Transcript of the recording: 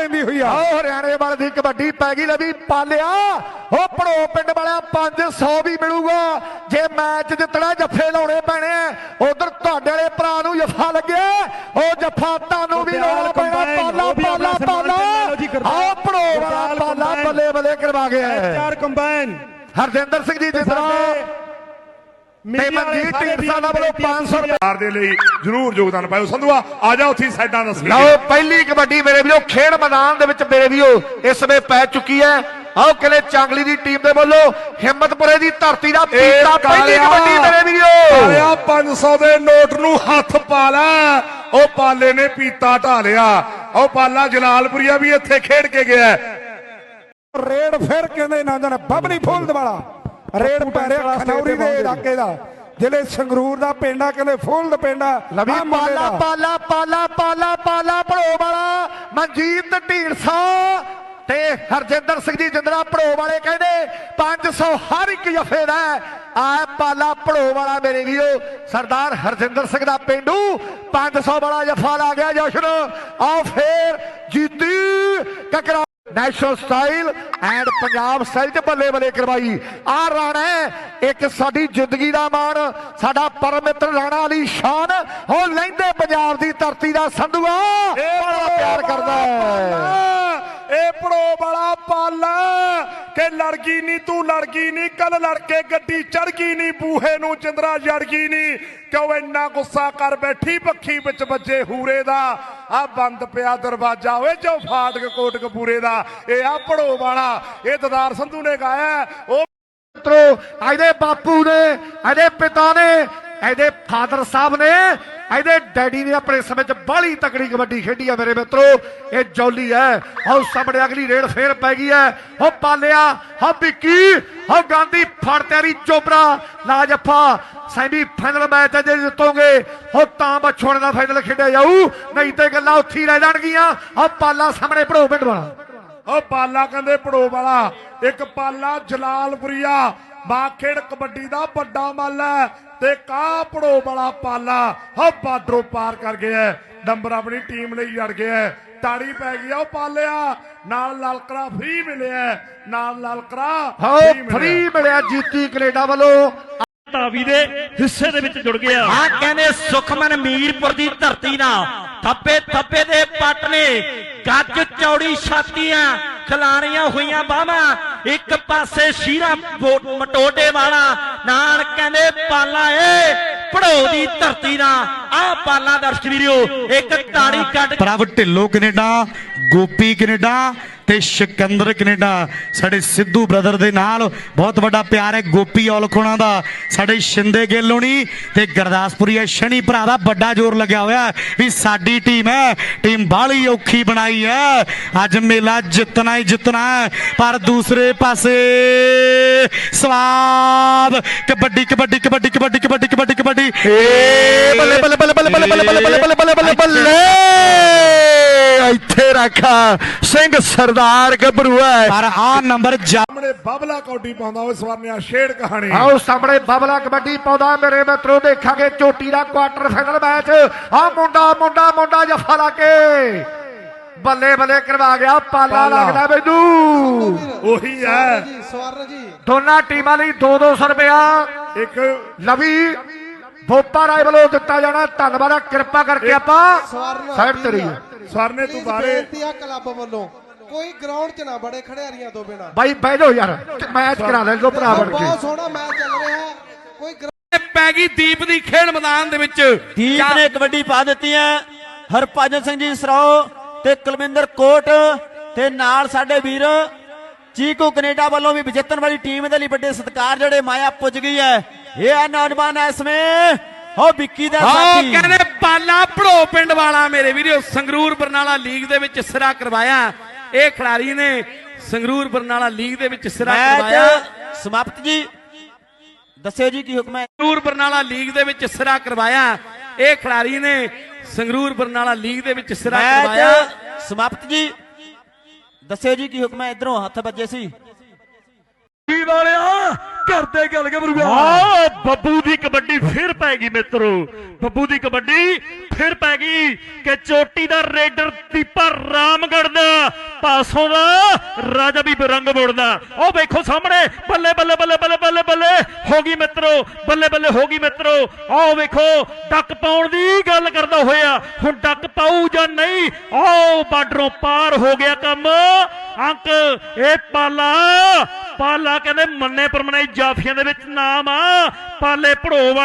ਪੈਂਦੀ ਹੋਈ ਆ। ਆਹ ਹਰਿਆਣੇ ਵਾਲੇ ਦੀ ਕਬੱਡੀ ਪੈ ਗਈ ਲਵੀ ਪਾਲਿਆ। ਉਹ ਭੜੋ ਪਿੰਡ ਵਾਲਿਆ 500 ਵੀ ਮਿਲੂਗਾ। ਜੇ ਮੈਚ ਜਿੱਤਣਾ ਜੱਫੇ ਲਾਉਣੇ ਪੈਣੇ ਉਧਰ ਤੁਹਾਡੇ ਵਾਲੇ ਭਰਾ ਨੂੰ ਜੱਫਾ ਲੱਗਿਆ। ਉਹ ਜੱਫਾ ਤੁਹਾਨੂੰ ਵੀ ਲਾਉਣਾ ਪੈਣਾ। ਪਾਲਾ ਪਾਲਾ ਪਾਲਾ। ਆਹ ਭੜੋ ਵਾਲਾ ਪਾਲਾ। ਬੱਲੇ ਬੱਲੇ ਕਰਵਾ ਗਿਆ ਹੈ। ਚਾਰ ਕੰਬਾਈਨ। ਹਰਜਿੰਦਰ ਸਿੰਘ ਜੀ ਜਿੰਦਰਾ ਤੇ ਮਨਜੀਤ ਢੀਂਡਸਾ ਦਾ ਵੱਲੋਂ 500 ਰੁਪਏ ਸਰਕਾਰ ਦੇ ਲਈ ਜਰੂਰ ਯੋਗਦਾਨ ਪਾਇਓ। ਸੰਧੂਆ ਆ ਜਾ ਉੱਥੇ ਸਾਈਡਾਂ ਦੱਸ ਲਓ ਪਹਿਲੀ ਕਬੱਡੀ ਮੇਰੇ ਵੀਰੋ ਖੇਡ ਮੈਦਾਨ ਦੇ ਵਿੱਚ ਮੇਰੇ ਵੀਰੋ ਇਸ ਵੇ ਪੈ ਚੁੱਕੀ ਹੈ। ਆਓ ਕਹਿੰਦੇ ਚਾਂਗਲੀ ਦੀ ਟੀਮ ਦੇ ਵੱਲੋਂ ਹਿੰਮਤਪੁਰੇ ਦੀ ਧਰਤੀ ਦਾ ਪੀਤਾ ਪਹਿਲੀ ਕਬੱਡੀ ਮੇਰੇ ਵੀਰੋ। ਆਇਆ 500 ਦੇ ਨੋਟ ਨੂੰ ਹੱਥ ਪਾ ਲੈ ਉਹ ਪਾਲੇ ਨੇ ਪੀਤਾ ਢਾਲਿਆ ਉਹ ਪਾਲਾ ਜਲਾਲਪੁਰੀਆ ਵੀ ਇੱਥੇ ਖੇਡ ਕੇ ਗਿਆ। ਰੇਡ ਫਿਰ ਕਹਿੰਦੇ ਨਾ ਜਨ ਬਬਲੀ ਫੁੱਲ ਵਾਲਾ। ਰੇਡ ਪੈ ਰਿਹਾ ਖਨੌਰੀ ਦੇ ਇਲਾਕੇ ਦਾ ਜ਼ਿਲ੍ਹੇ ਸੰਗਰੂਰ ਦਾ ਪਿੰਡਾ ਕਹਿੰਦੇ ਫੁੱਲ ਪਿੰਡਾ ਲਵੀ ਪਾਲਾ। ਪਾਲਾ ਪਾਲਾ ਪਾਲਾ ਪਾਲਾ ਭੜੋ ਵਾਲਾ ਮਨਜੀਤ ਢੀਂਡਸਾ ਤੇ ਹਰਜਿੰਦਰ ਸਿੰਘ ਜੀ ਜਿੰਦਰਾ ਭੜੋ ਵਾਲੇ ਕਹਿੰਦੇ 500 ਹਰ ਇੱਕ ਜਫੇ ਦਾ। ਆ ਪਾਲਾ ਭੜੋ ਵਾਲਾ ਮੇਰੇ ਵੀਰੋ ਸਰਦਾਰ ਹਰਜਿੰਦਰ ਸਿੰਘ ਦਾ ਪਿੰਡੂ 500 ਵਾਲਾ ਜਫਾ ਲਾ ਗਿਆ ਜਸ਼ਨ ਆਓ ਫੇਰ Jeeti Kakra national style and Punjab style ਚ ਬੱਲੇ ਬੱਲੇ ਕਰਵਾਈ। ਆ ਰਾਣਾ ਹੈ, ਇੱਕ ਸਾਡੀ ਜ਼ਿੰਦਗੀ ਦਾ ਮਾਣ ਸਾਡਾ ਪਰਮ ਮਿੱਤਰ ਰਾਣਾ ਅਲੀ ਸ਼ਾਨ ਉਹ ਲੈਂਦੇ ਪੰਜਾਬ ਦੀ ਧਰਤੀ ਦਾ ਸੰਧੂਆ। ਬੜਾ ਪਿਆਰ ਕਰਦਾ ਹੈ। ਇਹ ਪੜੋ ਵਾਲਾ ਪਾਲਾ। ਕਿ ਲੜਕੀ ਨਹੀਂ ਤੂੰ ਲੜਕੀ ਨਹੀਂ ਕੱਲ ਲੜਕੇ ਗੱਡੀ ਚੜ ਗਈ ਨਹੀਂ ਬੂਹੇ ਨੂੰ ਚੰਦਰਾ ਜੜ ਗਈ ਨਹੀਂ ਕਿਉਂ ਇੰਨਾ ਗੁੱਸਾ ਕਰ ਬੈਠੀ ਪੱਖੀ ਵਿੱਚ ਵੱਜੇ ਹੂਰੇ ਦਾ। ਆ ਬੰਦ ਪਿਆ ਦਰਵਾਜ਼ਾ ਓਏ ਜੋ ਫਾਟਕ ਕੋਟ ਕੋਟਕਪੂਰੇ ਦਾ, ਇਹ ਆ ਪੜੋ ਵਾਲਾ, ਇਹ ਦਦਾਰ ਸੰਧੂ ਨੇ ਗਾਇਆ। ਉਹ ਮਿੱਤਰੋ, ਇਹਦੇ ਬਾਪੂ ਨੇ, ਇਹਦੇ ਪਿਤਾ ਨੇ ਇਹਦੇ ਫਾਦਰ ਸਾਹਿਬ ਨੇ ਇਹਦੇ ਡੈਡੀ ਨੇ ਆਪਣੇ ਸਮੇਂ 'ਚ ਬਾਹਲੀ ਤਕੜੀ ਕਬੱਡੀ ਖੇਡੀ ਆ ਮੇਰੇ ਮਿੱਤਰੋ। ਇਹ ਜੌਲੀ ਹੈ। ਉਹ ਸਾਹਮਣੇ ਅਗਲੀ ਰੇਡ ਫੇਰ ਪੈ ਗਈ ਹੈ। ਉਹ ਪਾਲਿਆ, ਹੋ ਵਿੱਕੀ, ਹੋ ਗਾਂਧੀ ਫੜ ਤਿਆਰੀ ਚੋਬਰਾ ਲਾ ਜੱਫਾ ਸੈਮੀ ਫਾਈਨਲ ਮੈਚ ਜੇ ਜਿੱਤੋਗੇ। ਹੋ ਤਾਂ ਬਛੋਣ ਦਾ ਫਾਈਨਲ ਖੇਡਿਆ ਜਾਊ। ਨਹੀਂ ਤੇ ਗੱਲਾਂ ਉੱਥੇ ਰਹਿ ਜਾਣਗੀਆਂ। ਉਹ ਪਾਲਾ ਸਾਹਮਣੇ ਭੜੋ ਪਿੰਡ ਵਾਲਾ। ਉਹ ਪਾਲਾ ਕਹਿੰਦੇ ਪੜੋ ਵਾਲਾ। ਇੱਕ ਪਾਲਾ ਜਲਾਲਪੁਰੀਆ। ਬਾਖੇੜ ਕਬੱਡੀ ਦਾ ਵੱਡਾ ਮੱਲ ਹੈ ਤੇ ਕਾ ਪੜੋ ਵਾਲਾ ਪਾਲਾ ਹੋ ਬਾਡਰੋਂ ਪਾਰ ਕਰ ਗਿਆ ਹੈ। ਨੰਬਰ ਆਪਣੀ ਟੀਮ ਲਈ ਜੜ ਗਿਆ ਹੈ। ਤਾੜੀ ਪੈ ਗਈ ਆ ਉਹ ਪਾਲਿਆ ਨਾਲ ਲਲਕਰਾ ਫ੍ਰੀ ਮਿਲਿਆ ਹੈ। ਨਾਲ ਲਲਕਰਾ ਹੋ। ਫ੍ਰੀ ਮਿਲਿਆ ਜੀਤੀ ਕੈਨੇਡਾ ਵੱਲੋਂ ਧਾਵੀ ਦੇ ਹਿੱਸੇ ਦੇ ਵਿੱਚ ਜੁੜ ਗਿਆ ਆ ਕਹਿੰਦੇ ਸੁਖਮਨ ਮੀਰਪੁਰ ਦੀ ਧਰਤੀ ਨਾਲ ਥੱਪੇ ਥੱਪੇ ਦੇ ਪੱਟ ਨੇ। ਗੱਜ ਚੌੜੀ ਛਾਤੀਆਂ ਖਲਾਰੀਆਂ ਹੋਈਆਂ ਬਾਹਾਂ। ਇੱਕ ਪਾਸੇ ਸ਼ੀਰਾ ਬੋ- ਮਟੋਡੇ ਵਾਲਾ। ਨਾਲ ਕਹਿੰਦੇ ਪਾਲਾ ਏ ਪੜੋ ਦੀ ਧਰਤੀ ਨਾਲ ਆ ਪਾਲਾ ਦਰਸ਼ਕ ਵੀਰਿਓ ਇੱਕ ਤਾੜੀ ਕੱਢ ਪ੍ਰਭ ਢਿੱਲੋਂ ਕੈਨੇਡਾ, ਗੋਪੀ ਕੈਨੇਡਾ ਤੇ ਸਿਕੰਦਰ ਕੈਨੇਡਾ ਸਾਡੇ ਸਿੱਧੂ ਬ੍ਰਦਰ ਦੇ ਨਾਲ ਬਹੁਤ ਵੱਡਾ ਪਿਆਰ ਹੈ ਗੋਪੀ ਔਲਖੋਣਾ ਦਾ ਸਾਡੇ ਸ਼ਿੰਦੇ ਗਿੱਲ ਤੇ ਗੁਰਦਾਸਪੁਰੀਆ ਸ਼ਨੀ ਭਰਾ ਦਾ ਵੱਡਾ ਜ਼ੋਰ ਲੱਗਿਆ ਹੋਇਆ ਵੀ ਸਾਡੀ ਟੀਮ ਹੈ ਟੀਮ ਬਾਹਲੀ ਔਖੀ ਬਣਾਈ ਹੈ ਅੱਜ ਮੇਲਾ ਜਿੱਤਣਾ ਹੀ ਜਿੱਤਣਾ ਪਰ ਦੂਸਰੇ ਪਾਸੇ ਸਵਾਦ ਕਬੱਡੀ ਕਬੱਡੀ ਕਬੱਡੀ ਕਬੱਡੀ ਕਬੱਡੀ ਕਬੱਡੀ ਕਬੱਡੀ ਏ ਬੱਲੇ ਬੱਲੇ ਬੱਲੇ ਬੱਲੇ ਬੱਲੇ ਬੱਲੇ ਬੱਲੇ ਬੱਲੇ ਬੱਲੇ ਬੱਲੇ ਬੱਲੇ ਰੱਖਾ। ਸਿੰਘ ਸਰਦਾਰ ਗੱਭਰੂ ਹੈ ਪਰ ਆ ਨੰਬਰ ਜਾ ਸਾਹਮਣੇ ਬਬਲਾ ਕੌਡੀ ਪਾਉਂਦਾ ਉਹ ਸਵਰਨਿਆ ਸ਼ੇਡ ਕਹਾਣੀ। ਆਓ ਸਾਹਮਣੇ ਬਬਲਾ ਕਬੱਡੀ ਪਾਉਂਦਾ ਮੇਰੇ ਮਿੱਤਰੋ ਦੇਖਾਂਗੇ ਚੋਟੀ ਦਾ ਕੁਆਟਰ ਫਾਈਨਲ ਮੈਚ ਆ ਮੁੰਡਾ ਮੁੰਡਾ ਮੁੰਡਾ ਜਫਾ ਲਾ ਕੇ। ਬੱਲੇ ਬੱਲੇ ਕਰਵਾ ਗਿਆ ਪਾਲਾ। ਲੱਗਦਾ ਮੈਨੂੰ। ਉਹੀ ਹੈ ਦੋਨਾਂ ਟੀਮਾਂ ਲਈ 2-200 ਰੁਪਇਆ। ਇੱਕ ਲਵੀ ਭੋਪਾ ਰਾਏ ਵੱਲੋਂ ਦਿੱਤਾ ਜਾਣਾ। ਧੰਨਵਾਦ ਆ, ਕਿਰਪਾ ਕਰਕੇ ਆਪਾਂ ਸਾਈਡ ਤੇ ਰਹੀਏ। ਸਵਰਨੇ ਤੂੰ ਬਾਰੇ ਬੇਨਤੀ ਆ ਕਲੱਬ ਵੱਲੋਂ ਕੋਈ ਗਰਾਊਂਡ 'ਚ ਨਾ ਬੜੇ ਖੜਿਆਰੀਆਂ ਤੋਂ ਬਿਨਾ। ਬਾਈ ਬਹਿ ਜਾਓ ਯਾਰ ਮੈਚ ਕਰਾ ਲੈ ਲੋ ਭਰਾ ਬਣ ਕੇ। ਬਹੁਤ ਸੋਹਣਾ ਮੈਚ ਚੱਲ ਰਿਹਾ। ਕੋਈ ਗਰਾ- ਪੈ ਗਈ ਦੀਪ ਦੀ ਖੇਡ ਮੈਦਾਨ ਦੇ ਵਿੱਚ। ਦੀਪ ਨੇ ਕਬੱਡੀ ਪਾ ਦਿੱਤੀ ਹੈ। ਹਰਭਜਨ ਸਿੰਘ ਜੀ ਸਰਾਓ ਤੇ ਕੁਲਵਿੰਦਰ ਕੋਟ ਤੇ ਨਾਲ ਸਾਡੇ ਵੀਰ ਚੀਕੂ ਕੈਨੇਡਾ ਵੱਲੋਂ ਵੀ ਜਿੱਤਣ ਵਾਲੀ ਟੀਮ ਦੇ ਲਈ ਵੱਡੇ ਸਤਿਕਾਰ ਜਿਹੜੇ ਮਾਇਆ ਪੁੱਜ ਗਈ ਹੈ। ਇਹ ਆ ਨੌਜਵਾਨ ਸਮੇਂ ਹੋ ਵਿੱਕੀ ਦਾ ਸਾਥੀ। ਕਹਿੰਦੇ ਪਾਲਾ ਭੜੋ ਪਿੰਡ ਵਾਲਾ ਮੇਰੇ ਵੀਰੋ ਸੰਗਰੂਰ ਬਰਨਾਲਾ ਲੀਗ ਦੇ ਵਿੱਚ ਸਿਰਾ ਕਰਵਾਇਆ। ਇਹ ਖਿਡਾਰੀ ਨੇ ਸੰਗਰੂਰ ਬਰਨਾਲਾ ਲੀਗ ਦੇ ਵਿੱਚ ਸਿਰਾ ਕਰਵਾਇਆ। ਸਮਾਪਤ ਜੀ। ਦੱਸਿਓ ਜੀ ਕੀ ਹੁਕਮ ਹੈ? ਸੰਗਰੂਰ ਬਰਨਾਲਾ ਲੀਗ ਦੇ ਵਿੱਚ ਸਿਰਾ ਕਰਵਾਇਆ। ਇਹ ਖਿਡਾਰੀ ਨੇ ਸੰਗਰੂਰ ਬਰਨਾਲਾ ਲੀਗ ਦੇ ਵਿੱਚ ਸਿਰਾ ਕਰਵਾਇਆ। ਸਮਾਪਤ ਜੀ। ਦੱਸਿਓ ਜੀ ਕੀ ਹੁਕਮ ਹੈ? ਇਧਰੋਂ ਹੱਥ ਵੱਜੇ ਸੀ। ਕੀ ਵਾਲਿਆ, ਕਰਦੇ ਗੱਲ ਗਬਰੂਆ ਆ ਬੱਬੂ ਦੀ ਕਬੱਡੀ ਫਿਰ ਪੈ ਗਈ ਮਿੱਤਰੋ। ਬੱਬੂ ਦੀ ਕਬੱਡੀ ਫਿਰ ਪੈ ਗਈ ਕਿ ਚੋਟੀ ਦਾ ਰੇਡਰ ਦੀਪਾ ਰਾਮਗੜ ਦਾ, ਪਾਸੋਂ ਦਾ ਰਾਜਾ ਵੀ ਰੰਗ ਮੋੜਦਾ ਉਹ ਵੇਖੋ ਸਾਹਮਣੇ, ਬੱਲੇ ਬੱਲੇ ਬੱਲੇ ਬੱਲੇ ਬੱਲੇ ਬੱਲੇ ਹੋ ਗਈ ਮਿੱਤਰੋ, ਬੱਲੇ ਬੱਲੇ ਹੋ ਗਈ ਮਿੱਤਰੋ। ਆਹ ਵੇਖੋ, ਡੱਕ ਪਾਉਣ ਦੀ ਗੱਲ ਕਰਦਾ ਹੋਇਆ, ਹੁਣ ਡੱਕ ਪਾਊ ਜਾਂ ਨਹੀਂ, ਆਹ ਬਾਰਡਰੋਂ ਪਾਰ ਹੋ ਗਿਆ ਕੰਮ। ਅੰਕ, ਇਹ ਪਾਲਾ ਪਾਲਾ ਕਹਿੰਦੇ ਮੰਨੇ ਪਰਮਣੇ ਜਾਫੀਆਂ ਦੇ ਵਿੱਚ ਨਾਮ ਆ ਪਾਲੇ ਭੜੋਵਾ